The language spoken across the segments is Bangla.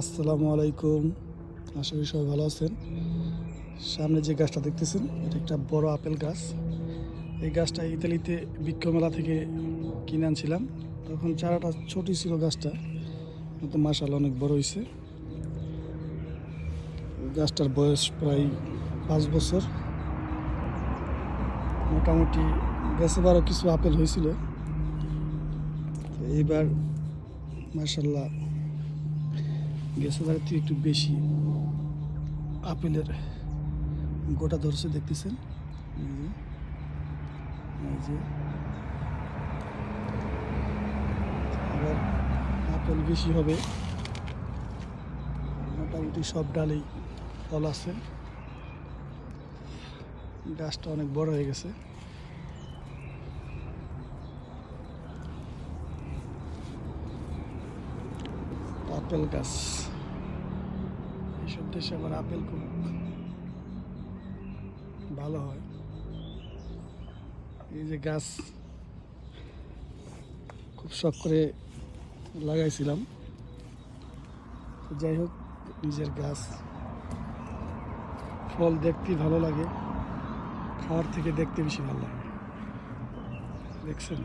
আসসালামু আলাইকুম। আশা করি সবাই ভালো আছেন। সামনে যে গাছটা দেখতেছেন, এটা একটা বড় আপেল গাছ। এই গাছটা ইতালিতে বৃক্ষ মেলা থেকে কিনে আনছিলাম। তখন চারাটা ছোটই ছিল গাছটা। কিন্তু মাসাল অনেক বড় হয়েছে গাছটার বয়স প্রায় পাঁচ বছর। মোটামুটি গাছে বারো কিছু আপেল হয়েছিল। এইবার মাসাল্লাহ গেছে বারের থেকে একটু বেশি আপেলের গোটা ধরছে দেখতেছেন? এই যে। আবার আপেল বেশি হবে। মোটামুটি সব ডালেই ফল আছে। গাছটা অনেক বড় হয়ে গেছে। আপেল গাছ। এইসব দেশে আবার আপেল খুব ভালো হয়। এই যে গাছ খুব শখ করে লাগাইছিলাম। যাই হোক, নিজের গাছ, ফল দেখতে ভালো লাগে, খাওয়ার থেকে দেখতে বেশি ভালো লাগে। দেখছেন?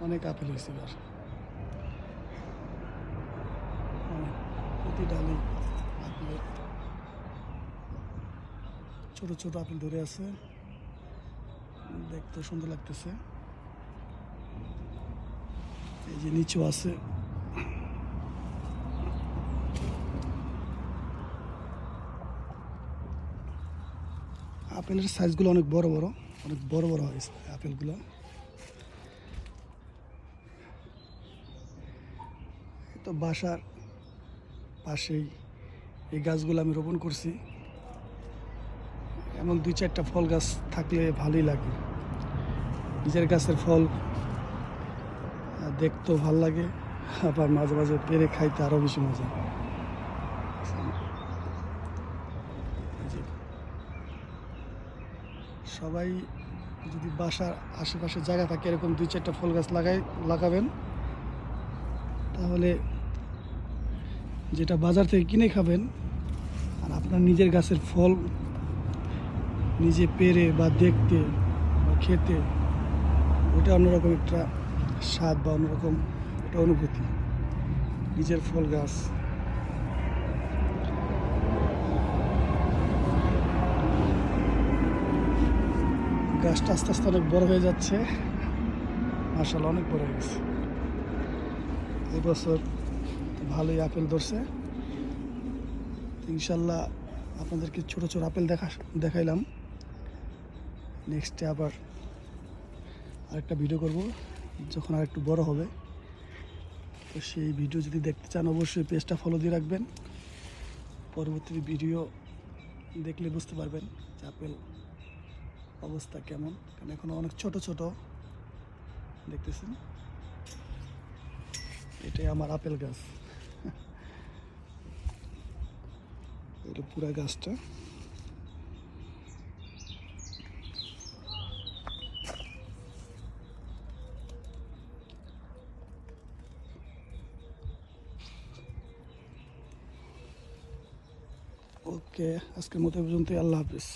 অনেক আপেল হয়েছে এবার অনেক প্রতি ডালে। আপেলের ছোট ছোট আপেল ধরে আছে। দেখতে সুন্দর লাগতেছে। এই যে নিচেও আছে। আপেলের সাইজগুলো অনেক বড় বড়, অনেক বড় বড় হয়েছে আপেলগুলো। তো বাসার পাশেই এই গাছগুলো আমি রোপণ করছি। এমন দুই চারটা ফল গাছ থাকলে ভালোই লাগে। নিজের গাছের ফল দেখতেও ভালো লাগে, আবার মাঝে মাঝে পেরে খাইতে আরও বেশি মজা। সবাই যদি বাসার আশেপাশে জায়গা থাকে, এরকম দুই চারটা ফল গাছ লাগাই, লাগাবেন, তাহলে যেটা বাজার থেকে কিনে খাবেন, আর আপনার নিজের গাছের ফল নিজে পেরে বা দেখতে বা খেতে, ওটা অন্যরকম একটা স্বাদ বা অন্যরকম একটা অনুভূতি। নিজের ফল গাছ। গাছটা আস্তে আস্তে অনেক বড় হয়ে যাচ্ছে। মার্শাল অনেক বড় হয়ে গেছে। এই বছর ভালোই আপেল ধরছে। ইনশাল্লাহ আপনাদেরকে ছোট ছোট আপেল দেখা, দেখাইলাম। নেক্সটে আবার আরেকটা ভিডিও করব, যখন আর একটু বড় হবে। তো সেই ভিডিও যদি দেখতে চান, অবশ্যই পেজটা ফলো দিয়ে রাখবেন। পরবর্তী ভিডিও দেখলে বুঝতে পারবেন যে আপেল অবস্থা কেমন। কারণ এখনও অনেক ছোট ছোট, দেখতেছেন? এটাই আমার আপেল গাছ। এটা পুরা গাছটা। ওকে আজকের মতো পর্যন্ত আল্লাহ হাফিজ।